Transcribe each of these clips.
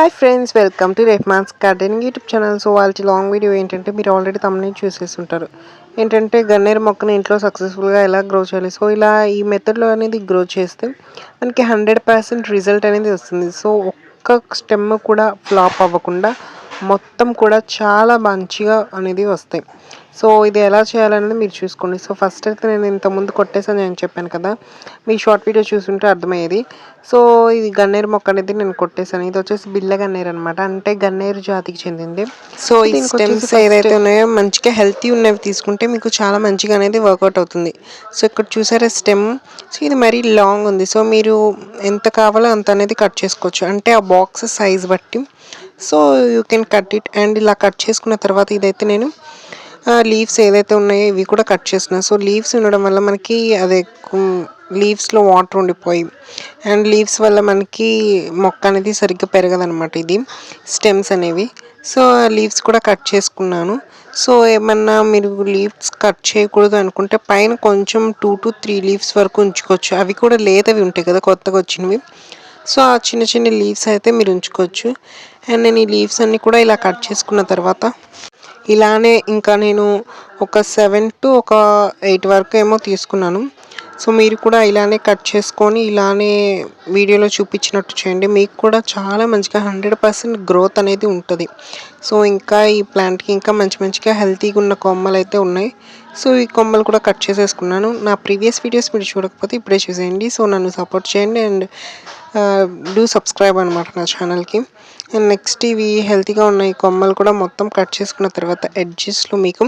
Hi friends welcome to Rehman's gardening YouTube channel so వాళ్ళ long video ఏంటంటే మీరు already తమని చూసేస్తుంటారు ఏంటంటే గన్నేరు మొక్కని ఇంట్లో సక్సెస్ఫుల్గా ఎలా గ్రో చేయాలి? సో ఇలా ఈ మెథడ్లో అనేది గ్రో చేస్తే మనకి హండ్రెడ్ పర్సెంట్ రిజల్ట్ అనేది వస్తుంది. సో ఒక్క స్టెమ్ కూడా ఫ్లాప్ అవ్వకుండా మొత్తం కూడా చాలా మంచిగా అనేది వస్తాయి. సో ఇది ఎలా చేయాలనేది మీరు చూసుకోండి. సో ఫస్ట్ అయితే నేను ఇంతకుముందు కొట్టేసాను నేను చెప్పాను కదా. మీ షార్ట్ వీడియో చూసుంటే అర్థమయ్యేది. సో ఇది గన్నేరు మొక్క అనేది నేను కొట్టేసాను ఇది వచ్చేసి బిల్ల గన్నేరు అనమాట అంటే గన్నేరు జాతికి చెందింది. సో ఈ స్టెమ్స్ ఏదైతే ఉన్నాయో మంచిగా హెల్తీ ఉన్నవి తీసుకుంటే మీకు చాలా మంచిగా అనేది వర్కౌట్ అవుతుంది. సో ఇక్కడ చూసారా స్టెమ్? సో ఇది మరీ లాంగ్ ఉంది. సో మీరు ఎంత కావాలో అంత అనేది కట్ చేసుకోవచ్చు. అంటే ఆ బాక్స్ సైజ్ బట్టి so you can cut it and ఇలా కట్ చేసుకున్న తర్వాత ఇదైతే నేను లీవ్స్ ఏదైతే ఉన్నాయో ఇవి కూడా కట్ చేస్తున్నాను సో లీవ్స్ ఉండడం వల్ల మనకి అదే లీవ్స్లో వాటర్ ఉండిపోయి అండ్ లీవ్స్ వల్ల మనకి మొక్క అనేది సరిగ్గా పెరగదనమాట ఇది స్టెమ్స్ అనేవి. సో లీవ్స్ కూడా కట్ చేసుకున్నాను. సో ఏమన్నా మీరు లీవ్స్ కట్ చేయకూడదు అనుకుంటే పైన కొంచెం టూ టు త్రీ లీవ్స్ వరకు ఉంచుకోవచ్చు. అవి కూడా లేతవి ఉంటాయి కదా కొత్తగా వచ్చినవి. సో ఆ చిన్న చిన్న లీవ్స్ అయితే మీరు ఉంచుకోవచ్చు. అండ్ నేను ఈ లీవ్స్ అన్నీ కూడా ఇలా కట్ చేసుకున్న తర్వాత ఇలానే ఇంకా నేను ఒక సెవెన్ టు ఒక ఎయిట్ వరకు ఏమో తీసుకున్నాను. సో మీరు కూడా ఇలానే కట్ చేసుకొని ఇలానే వీడియోలో చూపించినట్టు చేయండి. మీకు కూడా చాలా మంచిగా హండ్రెడ్ పర్సెంట్ గ్రోత్ అనేది ఉంటుంది. సో ఇంకా ఈ ప్లాంట్కి ఇంకా మంచి మంచిగా హెల్తీగా ఉన్న కొమ్మలు అయితే ఉన్నాయి. సో ఈ కొమ్మలు కూడా కట్ చేసేసుకున్నాను. నా ప్రీవియస్ వీడియోస్ మీరు చూడకపోతే ఇప్పుడే చూసేయండి. సో నన్ను సపోర్ట్ చేయండి. అండ్ డూ సబ్స్క్రైబ్ అనమాట నా ఛానల్కి అండ్ నెక్స్ట్ ఇవి హెల్తీగా ఉన్నాయి కొమ్మలు కూడా మొత్తం కట్ చేసుకున్న తర్వాత ఎడ్జెస్లో మీకు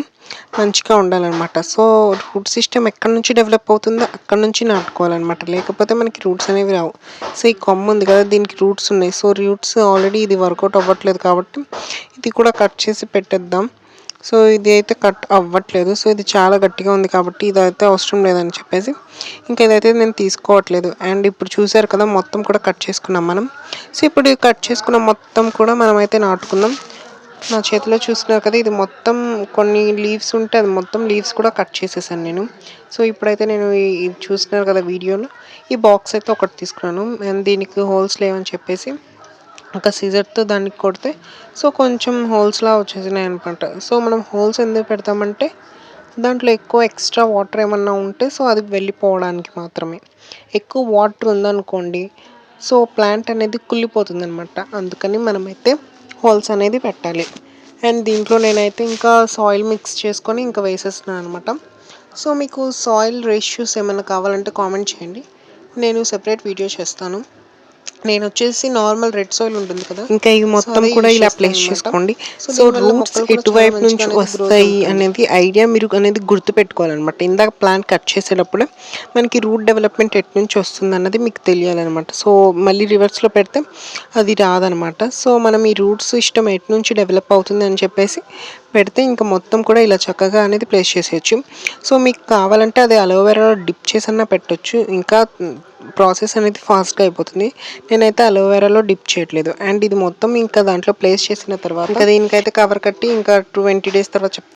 మంచిగా ఉండాలన్నమాట. సో రూట్ సిస్టమ్ ఎక్కడి నుంచి డెవలప్ అవుతుందో అక్కడ నుంచి నాటుకోవాలన్నమాట. లేకపోతే మనకి రూట్స్ అనేవి రావు. సో ఈ కొమ్మ ఉంది కదా దీనికి రూట్స్ ఉన్నాయి. సో రూట్స్ ఆల్రెడీ ఇది వర్కౌట్ అవ్వట్లేదు కాబట్టి ఇది కూడా కట్ చేసి పెట్టేద్దాం. సో ఇది అయితే కట్ అవ్వట్లేదు. సో ఇది చాలా గట్టిగా ఉంది కాబట్టి ఇది అయితే అవసరం లేదని చెప్పేసి ఇంకా ఇదైతే నేను తీసుకోవట్లేదు. అండ్ ఇప్పుడు చూసారు కదా మొత్తం కూడా కట్ చేసుకున్నాం మనం. సో ఇప్పుడు కట్ చేసుకున్న మొత్తం కూడా మనమైతే నాటుకుందాం. నా చేతిలో చూస్తున్నారు కదా ఇది మొత్తం కొన్ని లీవ్స్ ఉంటే అది మొత్తం లీవ్స్ కూడా కట్ చేసేసాను నేను. సో ఇప్పుడైతే నేను ఇది చూస్తున్నారు కదా వీడియోలో. ఈ బాక్స్ అయితే ఒకటి తీసుకున్నాను. అండ్ దీనికి హోల్స్ లేవని చెప్పేసి ఒక సీజర్తో దానికి కొడితే సో కొంచెం హోల్స్లా వచ్చేసినాయి అనమాట సో మనం హోల్స్ ఎందుకు పెడతామంటే దాంట్లో ఎక్కువ ఎక్స్ట్రా వాటర్ ఏమన్నా ఉంటే సో అది వెళ్ళిపోవడానికి మాత్రమే. ఎక్కువ వాటర్ ఉందనుకోండి సో ప్లాంట్ అనేది కుళ్ళిపోతుంది అనమాట అందుకని మనమైతే హోల్స్ అనేది పెట్టాలి. అండ్ దీంట్లో నేనైతే ఇంకా సాయిల్ మిక్స్ చేసుకొని ఇంకా వేసేస్తున్నాను అనమాట సో మీకు సాయిల్ రేషియోస్ ఏమైనా కావాలంటే కామెంట్ చేయండి. నేను సెపరేట్ వీడియో చేస్తాను. నేను వచ్చేసి నార్మల్ రెడ్ సాయిల్ ఉంటుంది కదా. ఇంకా ఇవి మొత్తం కూడా ఇలా ప్లేస్ చేసుకోండి. సో రూట్స్ ఎటువైపు నుంచి వస్తాయి అనేది ఐడియా మీరు అనేది గుర్తు పెట్టుకోవాలన్నమాట. ఇందాక ప్లాంట్ కట్ చేసేటప్పుడు మనకి రూట్ డెవలప్మెంట్ ఎటు నుంచి వస్తుంది అన్నది మీకు తెలియాలన్నమాట. సో మళ్ళీ రివర్స్లో పెడితే అది రాదనమాట సో మనం ఈ రూట్ సిస్టమ్ ఎటు నుంచి డెవలప్ అవుతుంది అని చెప్పేసి పెడితే ఇంకా మొత్తం కూడా ఇలా చక్కగా అనేది ప్లేస్ చేసేయచ్చు. సో మీకు కావాలంటే అది అలోవెరాలో డిప్ చేసి అన్నా పెట్టచ్చు. ఇంకా ప్రాసెస్ అనేది ఫాస్ట్గా అయిపోతుంది. నేనైతే అలోవెరాలో డిప్ చేయట్లేదు. అండ్ ఇది మొత్తం ఇంకా దాంట్లో ప్లేస్ చేసిన తర్వాత ఇంకా దీనికైతే కవర్ కట్టి ఇంకా ట్వంటీ డేస్ తర్వాత